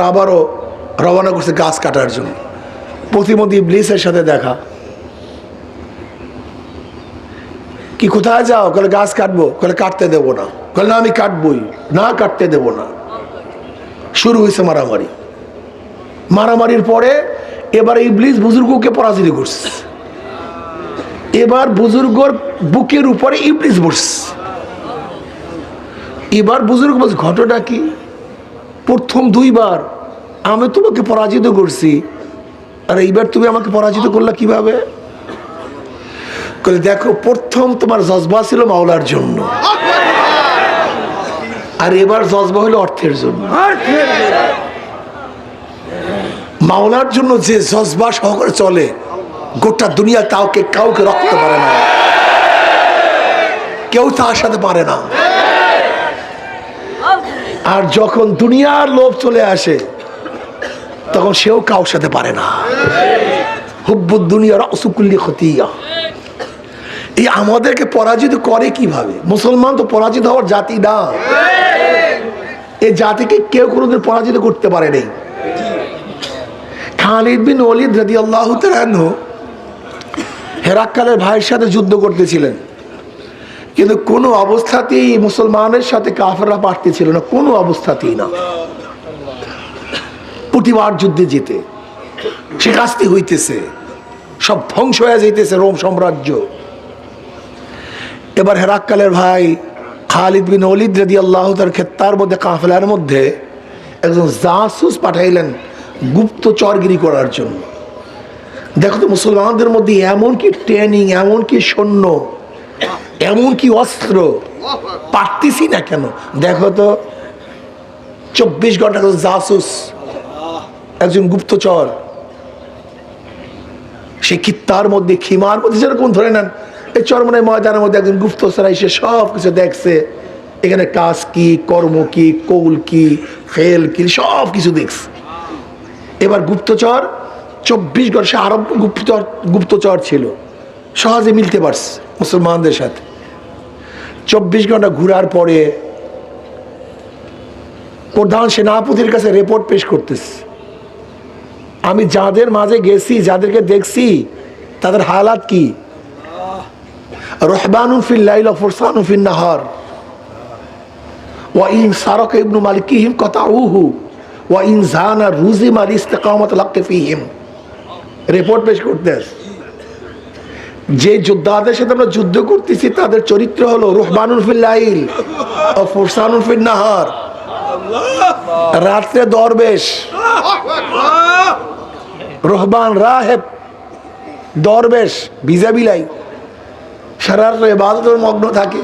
আবারও রওনা করছে গাছ কাটার জন্য। প্রতিমন্ত্রী ব্লিসের সাথে দেখা। কি কোথায় যাও? কলে গাছ কাটবো? কলে কাটতে দেবো না। কলে না, আমি কাটবই। না, কাটতে দেবো না। শুরু হয়েছে মারামারি। মারামারির পরে এবার ইবলিস বুজুর্গকে পরাজিত করছে। এবার বুজুর্গর বুকের উপরে ইবলিস বসছে। এবার বুজুর্গ বলছে, ঘটনা কি? প্রথম দুইবার আমি তোমাকে পরাজিত করছি। আর এইবার তুমি আমাকে পরাজিত করলা কীভাবে? দেখো, প্রথম তোমার জজবা ছিল মাওলার জন্য। আর এবার জজবা হলো অর্থের জন্য। মাওলার জন্য যে জজবা সহকারে চলে, গোটা দুনিয়া কাউকে কাউকে রক্ত পারে না। কেউ তার সাথে পারে না। আর যখন দুনিয়ার লোভ চলে আসে, তখন সেও কাউর সাথে পারে না। হুব্বুদ দুনিয়ার অসুকুল্লি খতিয়া। এই আমাদেরকে পরাজিত করে কীভাবে? মুসলমান তো পরাজিত হওয়ার জাতি না। এই জাতিকে কেউ কোনোদিন পরাজিত করতে পারে নাই। খালিদ বিন ওলিদ রাদি আল্লাহ হেরাক্কালের ভাইয়ের সাথে যুদ্ধ করতেছিলেন। কিন্তু কোনো অবস্থাতেই মুসলমানের সাথে কাফেররা পারতেছিল না, কোনো অবস্থাতেই না। প্রতিবার যুদ্ধে যেতে সে কাস্তি হইতেছে, সব ধ্বংস হয়ে যাইতেছে রোম সাম্রাজ্য। এবার হেরাক্কালের ভাই খালিদ বিন অলিদ রদি আল্লাহ তার ক্ষেত্রার মধ্যে, কাফেলার মধ্যে একজন জাসুস পাঠাইলেন গুপ্ত চরগিরি করার জন্য। দেখো তো, মুসলমানদের মধ্যে এমন কি ট্রেনিং এমন কি সৈন্য এমন কি অস্ত্র? পারতেছি না কেন? দেখো তো, চব্বিশ ঘণ্টা জাসুস। একজন গুপ্তচর। সে কিত্তার মধ্যে খিমার মধ্যে? যেরকম ধরে নেন, এই চরমনের ময়দানের মধ্যে একজন গুপ্তচর এসে সব কিছু দেখছে। এখানে কাজ কি, কর্ম কি, কৌল কি, ফেল কি, সব কিছু দেখছে। এবার গুপ্তচর, চব্বিশ ঘণ্টা সে আরব গুপ্তচর গুপ্তচর ছিল। সহজে মিলতে পারছে। মুসলমানদের সাথে। চব্বিশ ঘণ্টা ঘুরার পরে প্রধান সেনাপতির কাছে রিপোর্ট পেশ করতেছে। আমি যাদের মাঝে গেছি, যাদেরকে দেখছি, তাদের হালাত কি? রহবানু ফিল্লাইল ফরসানু ফিন নাহার। ওয়াইন সারক ইবনু মালিকিহিম কথাউহু ওয়াইন জানা রুজি মাল ইস্তেকামত লাগতে ফিহিম। রিপোর্ট পেশ করতে। যে যোদ্ধাদের সাথে আমরা যুদ্ধ করতেছি, তাদের চরিত্র হলো রহবানুল ফিল্লাইল ও ফরসানুল ফিন নাহার। রাত্রে দরবেশ। রহবান রাহেব, দরবেশ ভিজা বিলাই সারা এবাদতের মগ্ন থাকে।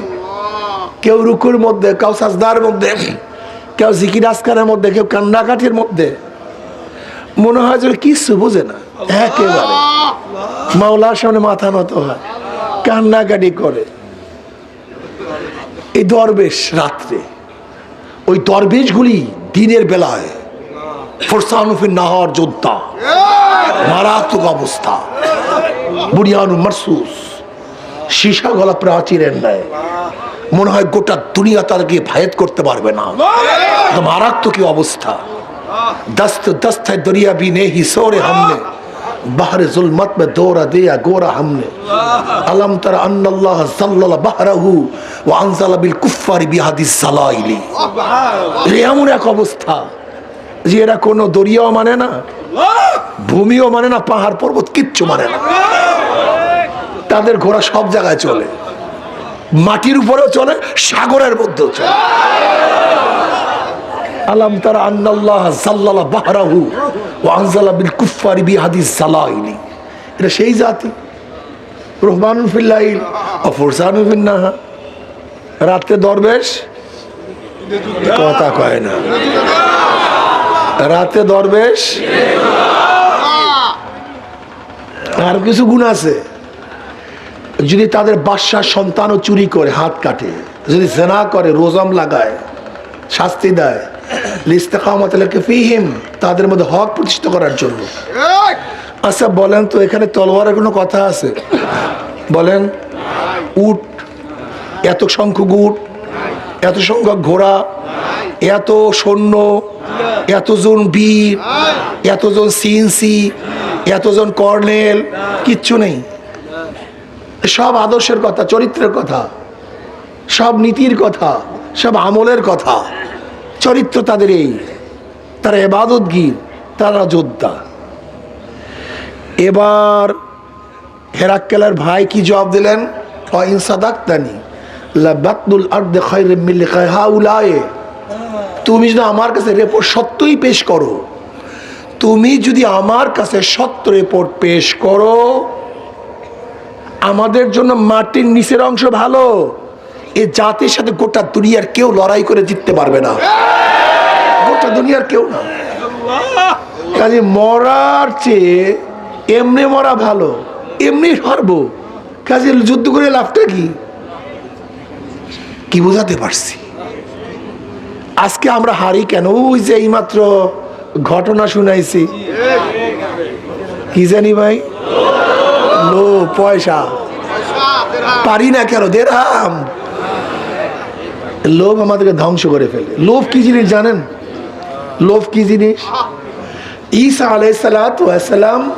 কেউ রুকুর মধ্যে, কেউ সাজদার মধ্যে, কেউ জিকির আসকারের মধ্যে, কেউ কান্নাকাঠির মধ্যে। মনে হয় যে কিছু বোঝে না। একেবারে। মাওলার সামনে মাথা নত হয় কান্নাকাটি করে। এই দরবেশ রাত্রে ওই দরবেশগুলি দিনের বেলায় ফরসানুফিন নাহর যোদ্ধা মারাত্মক অবস্থা বুড়িয়ানু মারসুস সীসা গলা প্রাচীরের নেয় মনে হয় গোটা দুনিয়া তাদেরকে ভায়েত করতে পারবে না। মারাত্মক অবস্থা। दस्त दस्त है दरिया भी ने ही सोरे हमने बहर जुल्मत में दौरा दिया गोरा हमने अलम तर अन्नल्लाह जल्लल बहरहु व अनजल बिल कुफ्फार बिहादिस जलाइली এ এমন এক অবস্থা যে এরা কোনো দরিয়াও মানে না ভূমিও মানে না পাহাড় পর্বত কিচ্ছু মানে না তাদের ঘোড়া সব জায়গায় চলে মাটির উপরেও চলে সাগরের মধ্যেও চলে আলাম তারা আন্নাল্লাহ জাল্লালা বাহরাহু ও আনজালা বিল কুফারি বিহাদিস জালাইলি এটা সেই জাতি। রহমানুল ফিল্লাইল ও ফরসানুল ফিন্নাহা। রাত্রে দরবেশ? কথা কয় না। রাতে দরবেশ? আর কিছু গুণ আছে। যদি তাদের বাদশার সন্তানও চুরি করে, হাত কাটে, যদি জেনা করে, রোজম লাগায়, শাস্তি দেয় লিস্তেকামত লেখে ফিহিম তাদের মধ্যে হক প্রতিষ্ঠা করার জন্য। আচ্ছা বলেন তো এখানে তলোয়ারের কোনো কথা আছে? বলেন উট এত সংখ্যক উট এত সংখ্যক ঘোড়া এত সৈন্য এতজন বীর এতজন সিএনসি এতজন কর্নেল কিচ্ছু নেই। সব আদর্শের কথা চরিত্রের কথা সব নীতির কথা সব আমলের কথা। চরিত্র তাদের এই। তারা এবাদত গীর, তারা যোদ্ধা। এবার হেরাক্কেলের ভাই কি জবাব দিলেন? ইন সাদাক্তানি লাবাতুল আরদ লিকাই হাউলায়ে। তুমি যদি আমার কাছে রিপোর্ট সত্যই পেশ করো, তুমি যদি আমার কাছে সত্য রিপোর্ট পেশ করো, আমাদের জন্য মাটির নিচের অংশ ভালো। এ জাতির সাথে গোটা দুনিয়ার কেউ লড়াই করে জিততে পারবে না। গোটা দুনিয়ার কেউ না। কাজে মরার চেয়ে এমনি মরা ভালো, এমনি হারবো কাজে যুদ্ধ করে লাভটা কি? কি বোঝাতে পারছি? আজকে আমরা হারি কেন? ওই যে এইমাত্র ঘটনা শুনাইছি। কি জানি ভাই? লো পয়সা। পারি না কেন? দেরাম লোভ আমাদেরকে ধ্বংস করে ফেলে। লোভ কি জিনিস জানেন? লোভ কি জিনিস? ঈসা আলাই সালাম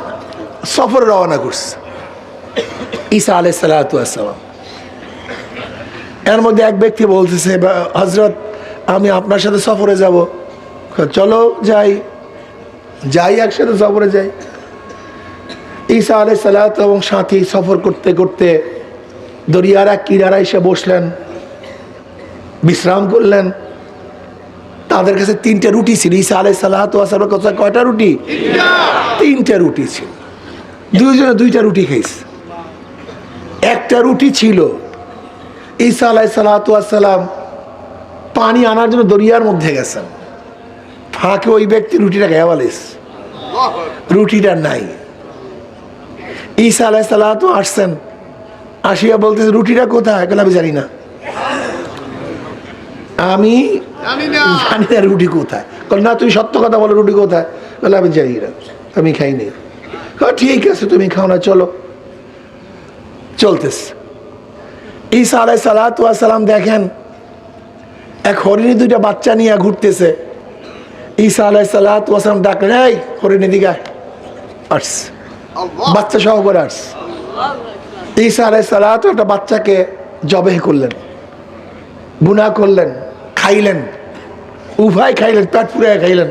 সফর রওনা করছে। ঈসা আলাই সালাম এর মধ্যে এক ব্যক্তি বলতেছে হজরত আমি আপনার সাথে সফরে যাব। চলো যাই। যাই, একসাথে সফরে যাই। ঈসা এবং সাথী সফর করতে করতে দরিয়ারা কিনারা এসে বসলেন। বিশ্রাম করলেন। তাদের কাছে তিনটে রুটি ছিল। ঈসা আলাই সালাত কাছে কয়টা রুটি? তিনটে। রুটি ছিল। দুইজনে দুইটা রুটি খাইছে। একটা রুটি ছিল ঈসা আলাই সালাতাম পানি আনার জন্য দরিয়ার মধ্যে গেছেন। ফাঁকে ওই ব্যক্তি রুটিটা গেওয়ালিস রুটিটা নাই। ঈসা আলাই সালাত আসছেন। আসিয়া বলতেছে রুটিটা কোথায়? আমি জানি না। আমি জানি না রুটি কোথায়। বল না তুই সত্য কথা বলো রুটি কোথায়? বলে আমি জানি না আমি খাইনি। "হ্যাঁ, ঠিক আছে তুমি খাও না চলো। চলতেছে। ঈসা আলাই সালাম দেখেন এক হরিণী দুইটা বাচ্চা নিয়ে ঘুরতেছে। ঈসা আলাই সালাম ডাকলেন এই হরিণী দিঘা আর্টস বাচ্চা সহ করে আর্টস ঈসা আলাই সালাত একটা বাচ্চাকে জবে করলেন বুনা করলেন। খাইলেন উভয় খাইলেন পেট পুরে খাইলেন।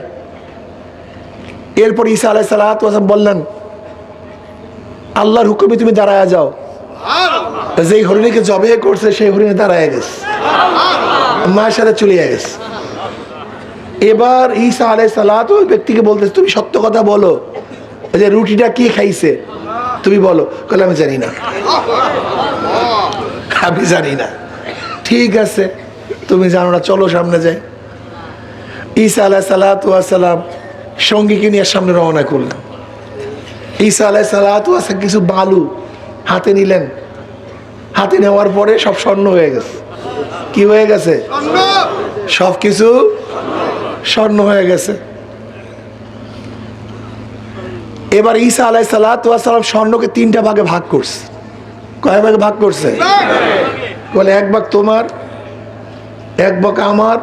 এরপর ঈসা আলাই সালাত বললেন আল্লাহর হুকুমে তুমি দাঁড়ায় যাও। যেই হরিণীকে জবে করছে সেই হরিণী দাঁড়ায় গেছে। মায়ের সাথে চলে গেছে। এবার ঈসা আলাই সালাত ওই ব্যক্তিকে বলতেছে তুমি সত্য কথা বলো যে রুটিটা কি খাইছে? তুমি বলো। কলে আমি জানি না। আমি জানি না। ঠিক আছে। তুমি জানো না চলো সামনে যাই। ঈসা আলাহ সালাতাম সঙ্গীকে নিয়ে সামনে রওনা করলেন। ঈসা আলাহ সালাতাম কিছু বালু হাতে নিলেন। হাতে নেওয়ার পরে সব স্বর্ণ হয়ে গেছে। কি হয়ে গেছে? সব কিছু স্বর্ণ হয়ে গেছে। এবার ঈসা আলাই সালাম স্বর্ণকে তিনটা ভাগে ভাগ করছে। কয় ভাগে ভাগ করছে? বলে এক ভাগ তোমার এক ভাগ আমার,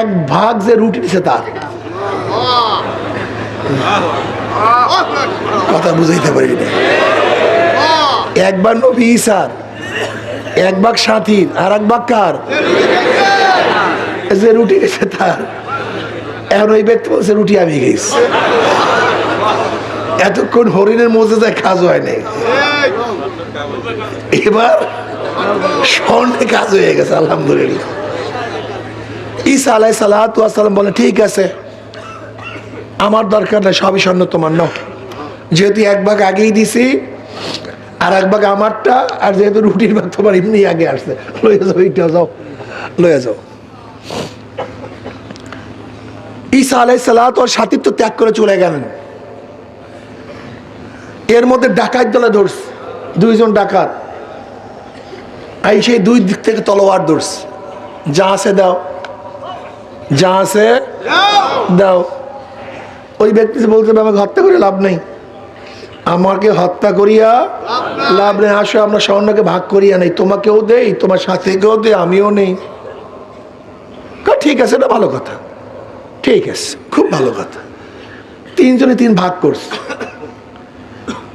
এক ভাগ যে রুটি দিছে তার। কথা বুঝাইতে পারি না একবার নবী ঈসার এক ভাগ সাথীর আর এক ভাগ কার? যে রুটি গেছে তার। এখন ওই ব্যক্তি বলছে, রুটি আমি গেছি এতক্ষণ হরিণের মধ্যে যায় কাজ হয় নাই। এবার স্বর্ণে কাজ হয়ে গেছে, আলহামদুলিল্লাহ। ঈসা আলাই সালাম বলে, ঠিক আছে, আমার দরকার নাই, সবই স্বর্ণ তোমার, নাও। যেহেতু এক ভাগ আগেই দিছি, আর এক ভাগ আমারটা, আর যেহেতু রুটির ভাগ তোমার এমনি আগে আসছে। লইয়া যাও, এইটা যাও, লইয়া যাও। ঈসা আলাই সালাত ওর সাথিত্ব ত্যাগ করে চলে গেলেন। এর মধ্যে ডাকাত দলে ধরছে, দুইজন ডাকাত। এই সেই দুই দিক থেকে তলোয়ার ধরছে। যা আছে দাও। যা আছে দাও। ওই ব্যক্তি বলতে আমাকে হত্যা করে লাভ নেই। আমাকে হত্যা করিয়া লাভ নেই। আসো, আমরা স্বর্ণকে ভাগ করিয়া নেই। তোমাকেও দেই, তোমার সাথীকেও দেই, আমিও নেই। ঠিক আছে, এটা ভালো কথা। ঠিক আছে, খুব ভালো কথা। তিনজনে তিন ভাগ করছে।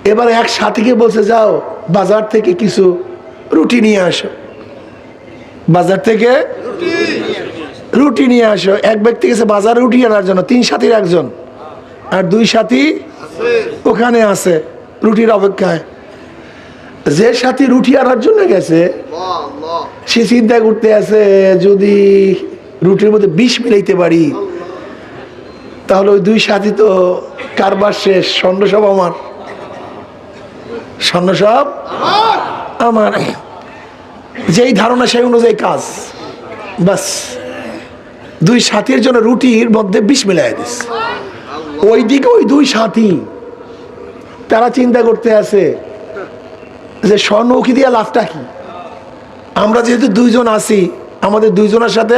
এবার এক সাথীকে বলছে, যাও, বাজার থেকে কিছু রুটি নিয়ে আসো। বাজার থেকে রুটি নিয়ে আসো। এক ব্যক্তি গেছে বাজার রুটি আনার জন্য, তিন সাথীর একজন। আর দুই সাথী ওখানে আছে, রুটির অপেক্ষায়। যে সাথী রুটি আনার জন্য গেছে, সে চিন্তা করতে আছে, যদি রুটির মধ্যে বিষ মিলাইতে পারি, তাহলে ওই দুই সাথী তো কারবার শেষ, স্বর্ণ সব আমার। স্বর্ণ সব আমার যেই ধারণা সেই অনুযায়ী কাজ। বাস দুই সাথীর জন্য রুটির মধ্যে বিষ মিলাই দিস। ওইদিকে ওই দুই সাথী, তারা চিন্তা করতে আছে যে স্বর্ণ উকি দিয়া লাভটা কি? আমরা যেহেতু দুইজন আছি, আমাদের দুইজনের সাথে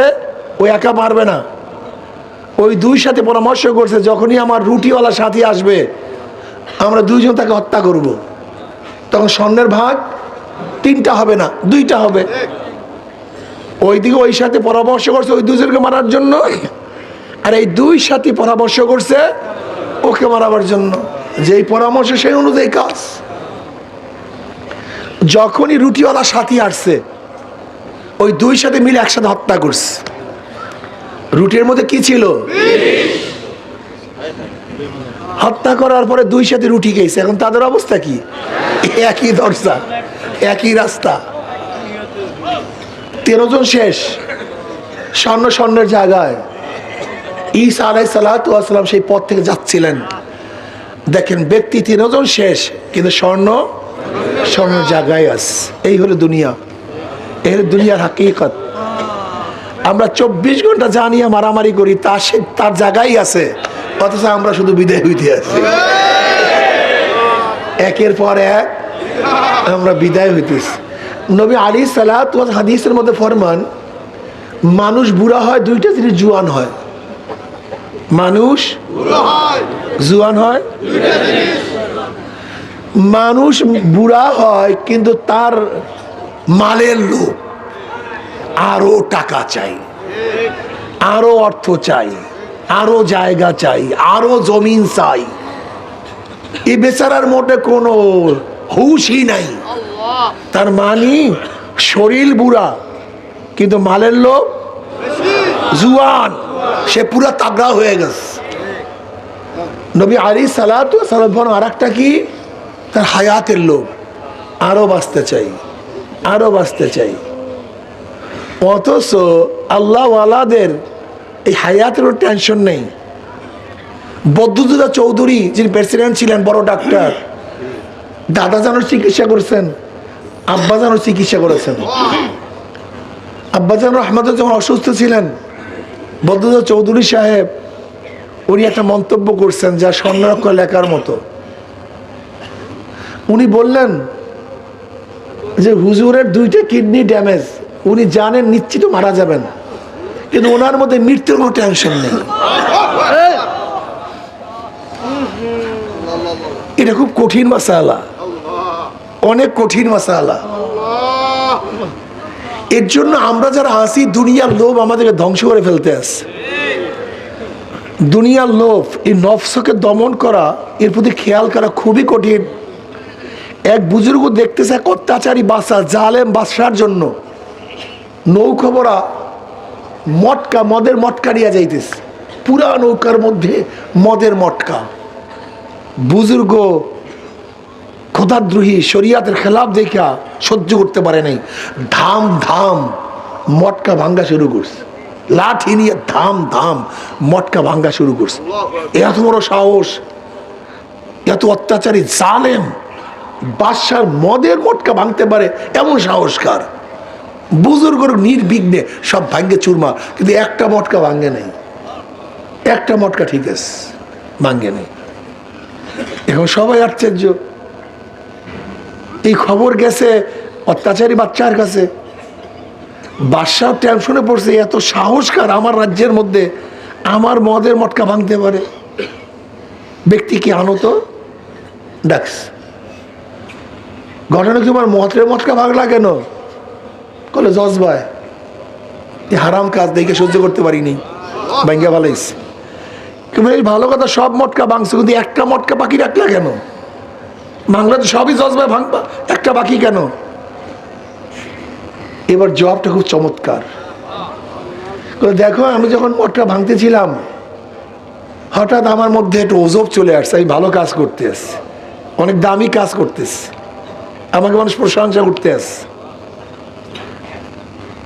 ওই একা পারবে না। ওই দুই সাথে পরামর্শ করছে, যখনই আমার রুটিওয়ালা সাথী আসবে, আমরা দুইজন তাকে হত্যা করব। তখন স্বর্ণের ভাগ তিনটা হবে না, দুইটা হবে। ওইদিকে ওই সাথে পরামর্শ করছে ওই দুজনকে মারার জন্য, আর এই দুই সাথী পরামর্শ করছে ওকে মারাবার জন্য। যেই পরামর্শ সেই অনুযায়ী কাজ। যখনই রুটিওয়ালা সাথী আসছে, ওই দুই সাথে মিলে একসাথে হত্যা করছে। রুটির মধ্যে কি ছিল? হত্যা করার পরে দুই সাথে রুটি খেয়েছে। এখন তাদের অবস্থা কি? একই দরজা। একই রাস্তা। তেরো জন শেষ, স্বর্ণ স্বর্ণের জায়গায়। ঈসা আলাই সালাতাম সেই পথ থেকে যাচ্ছিলেন। দেখেন, ব্যক্তি তিনজন শেষ, কিন্তু স্বর্ণ স্বর্ণের জায়গায় আস এই হলো দুনিয়া। এই হলো দুনিয়ার হাকিকত। আমরা চব্বিশ ঘণ্টা জানিয়ে মারামারি করি তার সে তার জায়গায় আছে। অথচ আমরা শুধু বিদায় হইতে আছি একের পর এক আমরা বিদায় হইতেছি। নবী আলী সালাত হাদিসের মধ্যে ফরমান, মানুষ বুড়া হয়, দুইটা জিনিস জুয়ান হয়। মানুষ জুয়ান হয়, মানুষ বুড়া হয়, কিন্তু তার মালের লোক আরও টাকা চাই, আরও অর্থ চাই, আরও জায়গা চাই, আরও জমিন চাই। এই বেচারার মোটে কোনো হুশই নাই। তার মানি শরীর বুড়া কিন্তু মালের লোক জুয়ান। সে পুরা তাগড়া হয়ে গেছে। নবী আলী সালাত সালাম আর একটা কি? তার হায়াতের লোক আরও বাঁচতে চাই আরও বাঁচতে চাই। অথচ আল্লাহওয়ালাদের এই হায়াতের টেনশন নেই। বদ্যুদা চৌধুরী যিনি প্রেসিডেন্ট ছিলেন বড় ডাক্তার দাদা যেন চিকিৎসা করেছেন আব্বা জানোর চিকিৎসা করেছেন। আব্বা জান রহমদ যখন অসুস্থ ছিলেন বদ্যুদা চৌধুরী সাহেব উনি একটা মন্তব্য করছেন যা স্বর্ণরক্ষ লেখার মতো। উনি বললেন যে হুজুরের দুইটা কিডনি ড্যামেজ উনি জানেন নিশ্চিত মারা যাবেন কিন্তু ওনার মধ্যে মৃত্যুর কোনো টেনশন নেই। এটা খুব কঠিন মাসালা। অনেক কঠিন মাসালা। এর জন্য আমরা যারা আসি দুনিয়ার লোভ আমাদেরকে ধ্বংস করে ফেলতে আসে দুনিয়ার লোভ, এই নফসকে দমন করা, এর প্রতি খেয়াল করা খুবই কঠিন। এক বুজুর্গ দেখতেছে, এক অত্যাচারী বাসা, জালেম বাসার জন্য। নৌকবরা মটকা, মদের মটকা নিয়ে যাইতেছে। পুরা নৌকার মধ্যে মদের মটকা। বুজুর্গ খোদাদ্রোহী শরিয়াতের খেলাফ দেখা সহ্য করতে পারে নাই। ধাম ধাম, মটকা ভাঙ্গা শুরু করছে। লাঠি নিয়ে ধাম ধাম, মটকা ভাঙ্গা শুরু করছে। এত বড় সাহস, এত অত্যাচারী জালেম, বাদশার মদের মটকা ভাঙতে পারে এমন সাহসকার বুজুর্গ নির্বিঘ্নে সব ভাঙ্গে চুরমা কিন্তু একটা মটকা ভাঙ্গে নেই। একটা মটকা ঠিক আছে, ভাঙ্গে নেই। এখন সবাই আশ্চর্য। এই খবর গেছে অত্যাচারী বাচ্চার কাছে। বাদশাহ টেনশনে পড়ছে, এত সাহসকার আমার রাজ্যের মধ্যে? আমার মদের মটকা ভাঙতে পারে। ব্যক্তি কি আনো তো ডাকস ঘটনা কি আমার মদের মটকা ভাঙলা কেন? কলে জজ ভাই এই হারাম কাজ দেখে সহ্য করতে পারিনি। ব্যাঙ্গা ভালাইছে কিন্তু ভালো কথা সব মটকা ভাঙছে, কিন্তু একটা মটকা বাকি রাখলা কেন? বাংলাদেশ সবই জজবা ভাঙবা, একটা বাকি কেন? এবার জবটা খুব চমৎকার। দেখো, আমি যখন মটকা ভাঙতেছিলাম, হঠাৎ আমার মধ্যে একটু ওজব চলে আসছে, আমি ভালো কাজ করতে আসছি, অনেক দামি কাজ করতেছি আমাকে মানুষ প্রশংসা করতে আসছে।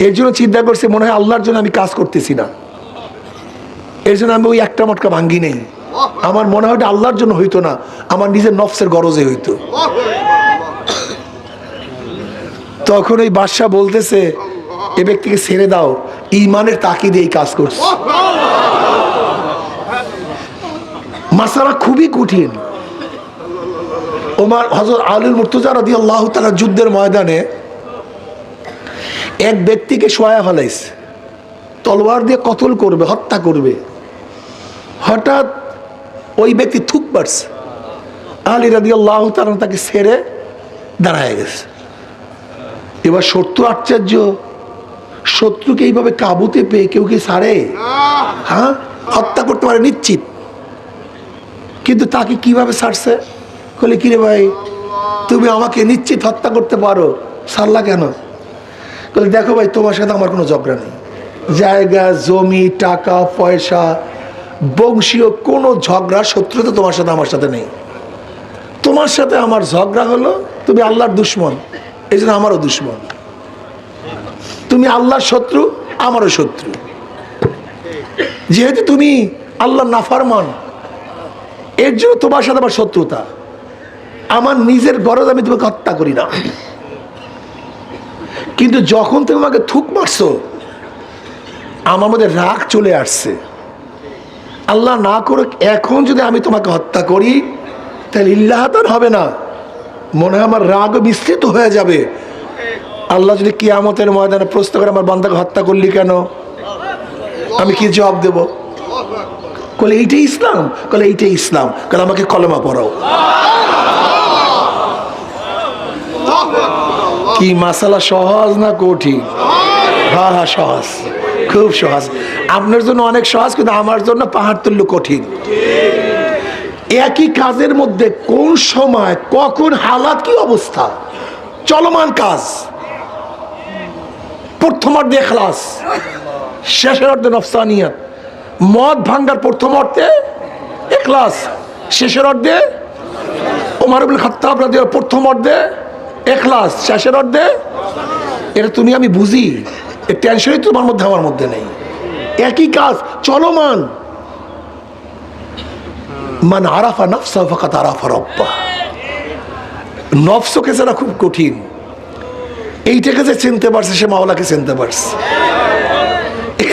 এর জন্য চিন্তা করছে, মনে হয় আল্লাহর জন্য আমি কাজ করতেছি না। এর জন্য আমি ওই একটা মটকা ভাঙ্গি নেই। আমার মনে হয় আল্লাহর জন্য হইতো না। আমার নিজের নফসের গরজে হইতো। তখন ওই বাদশাহ বলতেছে, এ ব্যক্তিকে ছেড়ে দাও। ইমানের তাকিদে এই কাজ করছে। মাসালা খুবই কঠিন। ওমার হজরত আলুল মুর্তুজা রাদি আল্লাহ তালা যুদ্ধের ময়দানে এক ব্যক্তিকে শোয়া ফেলাইছে। তলোয়ার দিয়ে কতল করবে, হত্যা করবে। হঠাৎ ওই ব্যক্তি থুক পারছে। আলী রাদি আল্লাহ তাকে ছেড়ে দাঁড়ায় গেছে। এবার শত্রু আশ্চর্য। শত্রুকে এইভাবে কাবুতে পেয়ে কেউ কি সারে হ্যাঁ? হত্যা করতে পারে নিশ্চিত। কিন্তু তাকে কীভাবে ছাড়ছে? বলে কিরে ভাই, তুমি আমাকে নিশ্চিত হত্যা করতে পারো সারলা কেন? বলে দেখো ভাই, তোমার সাথে আমার কোনো ঝগড়া নেই। জায়গা, জমি, টাকা, পয়সা বংশীয় কোনো ঝগড়া শত্রুতা তোমার সাথে আমার সাথে নেই। তোমার সাথে আমার ঝগড়া হলো, তুমি আল্লাহর দুশ্মন এই জন্য আমারও দুশ্মন। তুমি আল্লাহর শত্রু, আমারও শত্রু। যেহেতু তুমি আল্লাহর নাফারমান, এর জন্য তোমার সাথে আমার শত্রুতা। আমার নিজের গরজ আমি তোমাকে হত্যা করি না। কিন্তু যখন তুমি আমাকে থুক মারছো, আমার মধ্যে রাগ চলে আসছে। আল্লাহ না করুক, এখন যদি আমি তোমাকে হত্যা করি, তাহলে ইল্লাহাতার হবে না। মনে হয় আমার রাগ বিস্তৃত হয়ে যাবে। আল্লাহ যদি কিয়ামতের ময়দানে প্রশ্ন করে আমার বান্দাকে হত্যা করলি কেন? আমি কি জবাব দেব? কলে এইটাই ইসলাম কলে এইটাই ইসলাম। কলে আমাকে কলমা পড়াও। কি মাসালা সহজ না কঠিন? হ্যাঁ হ্যাঁ সহজ। খুব সহজ। আপনার জন্য অনেক সহজ, কিন্তু আমার জন্য পাহাড় তুল্য কঠিন। একই কাজের মধ্যে কোন সময়, কখন, হালাত কি অবস্থা? চলমান কাজ। প্রথম অর্ধে এখলাস। শেষের অর্ধে নফসানিয়াত। মদ ভাঙ্গার প্রথম অর্থে এখলাস। শেষের অর্ধে ওমারুল খাত্তাব প্রথম অর্ধে এখলাস। শেষের অর্ধে, এটা তুমি আমি বুঝি। এর টেনশনই তোমার মধ্যে, আমার মধ্যে নেই। একই কাজ, চলমান। মান আরাফা নফসা ফাকাত আরাফা রব্বা নফসকে ছাড়া খুব কঠিন। এইটাকে যে চিনতে পারছে, সে মাওলাকে চিনতে পারছে।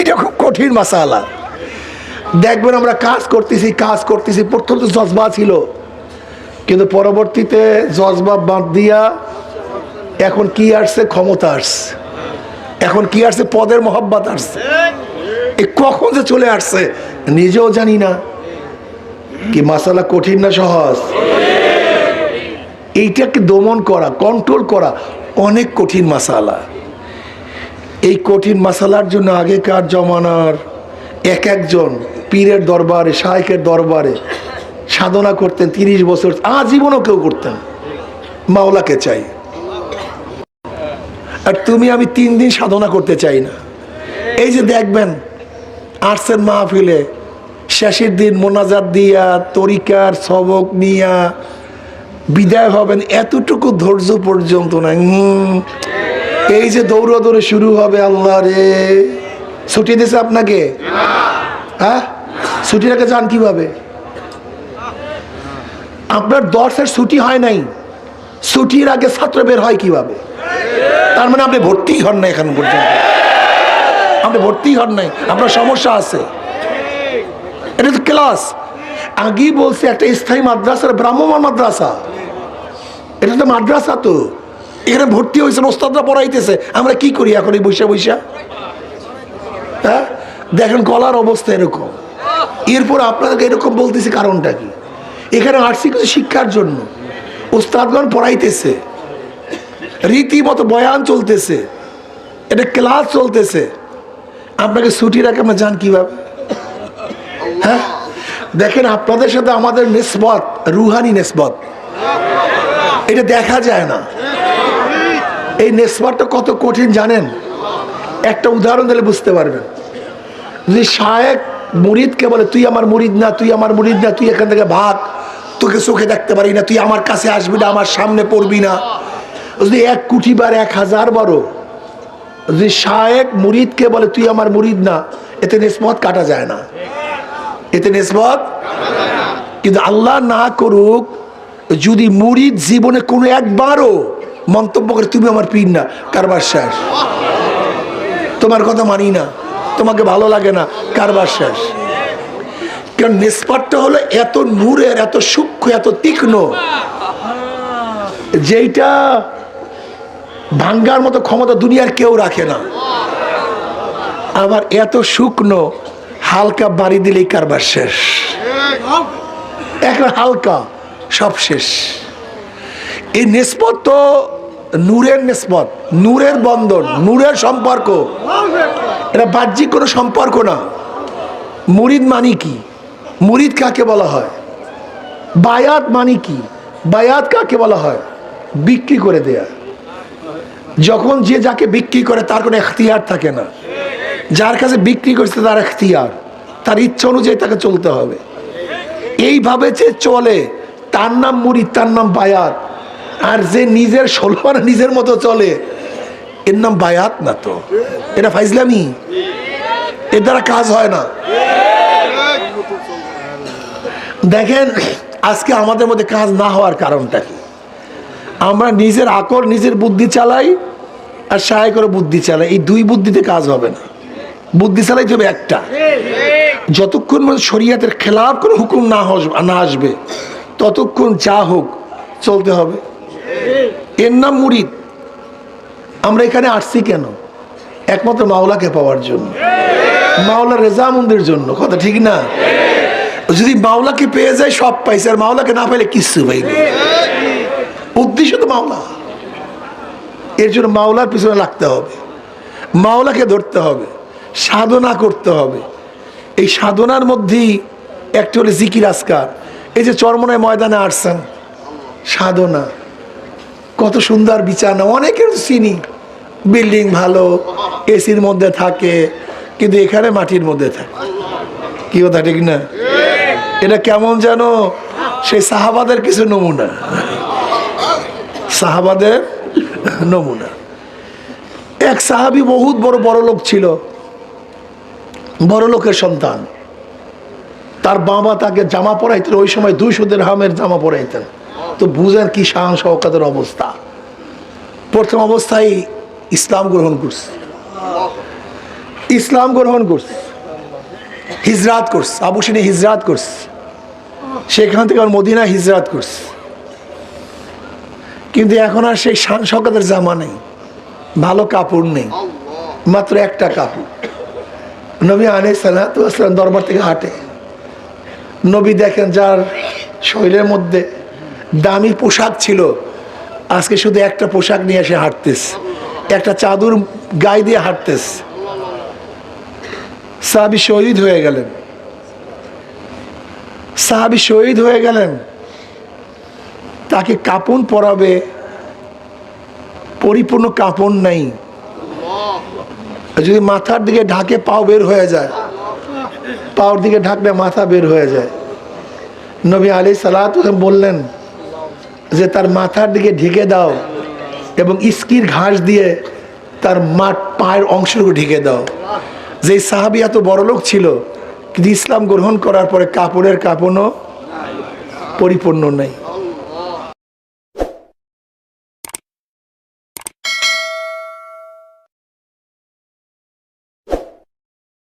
এটা খুব কঠিন মাসালা। দেখবেন আমরা কাজ করতেছি কাজ করতেছি, প্রথম তো জজবা ছিল। কিন্তু পরবর্তীতে জজবা বাদ দিয়া এখন কি আসছে? ক্ষমতা আসছে। এখন কি আসছে? পদের মহব্বত আসছে। এ কখন যে চলে আসছে, নিজেও জানি না। কি মাসালা কঠিন না সহজ? এইটাকে দমন করা কন্ট্রোল করা অনেক কঠিন মাসালা। এই কঠিন মাসালার জন্য আগেকার জমানার এক একজন পীরের দরবারে শাহেকের দরবারে সাধনা করতেন তিরিশ বছর। আজীবনও কেউ করতেন মাওলাকে চাই। আর তুমি আমি তিন দিন সাধনা করতে চাই না। এই যে দেখবেন আর্টসের মাহফিলে শেষের দিন মোনাজাত দিয়া তরিকার সবক নিয়া বিদায় হবেন এতটুকু ধৈর্য পর্যন্ত না হুম, এই যে দৌড়াদৌড়ে শুরু হবে আল্লাহ রে। ছুটি দিছে আপনাকে? হ্যাঁ? ছুটি রেখে যান কীভাবে? আপনার দশের ছুটি হয় নাই। ছুটির আগে ছাত্র বের হয় কীভাবে? তার মানে আপনি ভর্তি হন না এখন পর্যন্ত। আপনি ভর্তি হন নাই। আপনার সমস্যা আছে। এটা তো ক্লাস আগেই বলছে, একটা স্থায়ী মাদ্রাসা ব্রাহ্মণ মাদ্রাসা। এটা তো মাদ্রাসা তো। এখানে ভর্তি হয়েছে ওস্তাদরা পড়াইতেছে। আমরা কি করি এখন এই বৈশা বৈশা? হ্যাঁ? দেখেন গলার অবস্থা এরকম। এরপর আপনাদেরকে এরকম বলতেছি কারণটা কি? এখানে আসছি কিছু শিক্ষার জন্য ওস্তাদগণ পড়াইতেছে। রীতিমতো বয়ান চলতেছে, এটা ক্লাস চলতেছে। আপনাকে ছুটি রাখে আমরা যান কীভাবে? হ্যাঁ? দেখেন, আপনাদের সাথে আমাদের নিসবত, রুহানি নিসবত। এটা দেখা যায় না। এই নেসবতটা কত কঠিন জানেন? একটা উদাহরণ দিলে বুঝতে পারবেন। যদি শায়েক মুরিদকে বলে, তুই আমার মুরিদ না, তুই আমার মুরিদ না, তুই এখান থেকে ভাগ। তোকে চোখে দেখতে পারি না, তুই আমার কাছে আসবি না, আমার সামনে পড়বি না। যদি এক কোটি বার এক হাজার বারো যদি শায়েক মুরিদকে বলে, তুই আমার মুরিদ না। এতে নেসমত কাটা যায় না। এতে নেসমত কিন্তু আল্লাহ না করুক, যদি মুরিদ জীবনে কোনো একবারও মন্তব্য করে, তুমি আমার পীর না, কারবার শেষ। তোমার কথা মানি না, তোমাকে ভালো লাগে না, কারবার শেষ। কারণ নিষ্পাটটা হলো এত নূরের, এত সূক্ষ্ম, এত তীক্ষ্ণ। যেইটা ভাঙ্গার মতো ক্ষমতা দুনিয়ার কেউ রাখে না। আবার এত শুকনো, হালকা বাড়ি দিলেই কারবার শেষ। একটা হালকা, সব শেষ। এই নিষ্পত তো নূরের নিষ্পত নূরের বন্ধন নূরের সম্পর্ক। এটা বাহ্যিক কোনো সম্পর্ক না। মুরিদ মানি কি? মুরিদ কাকে বলা হয়? বায়াত মানি কি? বায়াত কাকে বলা হয়? বিক্রি করে দেয়া। যখন যে যাকে বিক্রি করে, তার কোনো এখতিয়ার থাকে না। যার কাছে বিক্রি করছে, তার এখতিয়ার। তার ইচ্ছা অনুযায়ী তাকে চলতে হবে। এইভাবে যে চলে, তার নাম মুরিদ তার নাম বায়াত। আর যে নিজের সলমান নিজের মতো চলে, এর নাম বায়াত না তো? এটা ফাইজলামি? এর দ্বারা কাজ হয় না। দেখেন, আজকে আমাদের মধ্যে কাজ না হওয়ার কারণটা কি? আমরা নিজের আকর, নিজের বুদ্ধি চালাই আর সাহায্য করে বুদ্ধি চালায়। এই দুই বুদ্ধিতে কাজ হবে না। বুদ্ধি চালাই যাবে একটা। যতক্ষণ মানে শরিয়াতের খেলাফ কোনো হুকুম না না আসবে, ততক্ষণ যা হোক চলতে হবে। এর নাম মুরিদ। আমরা এখানে আসছি কেন? একমাত্র মাওলাকে পাওয়ার জন্য। মাওলা রেজামন্দের জন্য। কথা ঠিক না? যদি মাওলাকে পেয়ে যায়, সব পাইছে। আর মাওলাকে না পাইলে কিচ্ছু পাইবে উদ্দেশ্য তো মাওলা। এর জন্য মাওলার পিছনে লাগতে হবে। মাওলাকে ধরতে হবে। সাধনা করতে হবে। এই সাধনার মধ্যেই একটি হলো জিকির আসকার এই যে চরমনায় ময়দানে আসছেন, সাধনা। কত সুন্দর বিছানা। অনেকের চিনি। বিল্ডিং ভালো, এসির মধ্যে থাকে, কিন্তু এখানে মাটির মধ্যে থাকে। কি কথা, ঠিক না? এটা কেমন যেন সেই সাহাবাদের কিছু নমুনা। সাহাবাদের নমুনা। এক সাহাবি বহুত বড় বড় লোক ছিল, বড় লোকের সন্তান। তার বাবা তাকে জামা পরাইতেন, ওই সময় দুইশো দের হামের জামা পরাইতেন। তো বুঝেন কি শান শওকাতের অবস্থা। প্রথম অবস্থায় ইসলাম গ্রহণ করছে। ইসলাম গ্রহণ করছে। হিজরাত করছে, আবু সিনে হিজরাত করছে। সেখান থেকে আর মদিনা হিজরাত করছে। কিন্তু এখন আর সেই শান জামা নেই, ভালো কাপড় নেই, মাত্র একটা কাপড়। নবী আনে সালাতাম দরবার থেকে হাঁটে। নবী দেখেন যার শরীরের মধ্যে দামি পোশাক ছিল, আজকে শুধু একটা পোশাক নিয়ে এসে হাঁটতেস একটা চাদর গায়ে দিয়ে হাঁটতেস সাহাবি শহীদ হয়ে গেলেন। সাহাবি শহীদ হয়ে গেলেন। তাকে কাপড় পরাবে, পরিপূর্ণ কাপড় নাই। যদি মাথার দিকে ঢাকে পাও বের হয়ে যায়, পাওর দিকে ঢাকলে মাথা বের হয়ে যায়। নবী আলী সালাত বললেন যে, তার মাথার দিকে ঢেকে দাও এবং ইস্কির ঘাস দিয়ে তার মাঠ পায়ের অংশটুকু ঢেকে দাও। যে সাহাবি এত বড় লোক ছিল, কিন্তু ইসলাম গ্রহণ করার পরে কাপড়ের কাপড়ও পরিপূর্ণ নেই।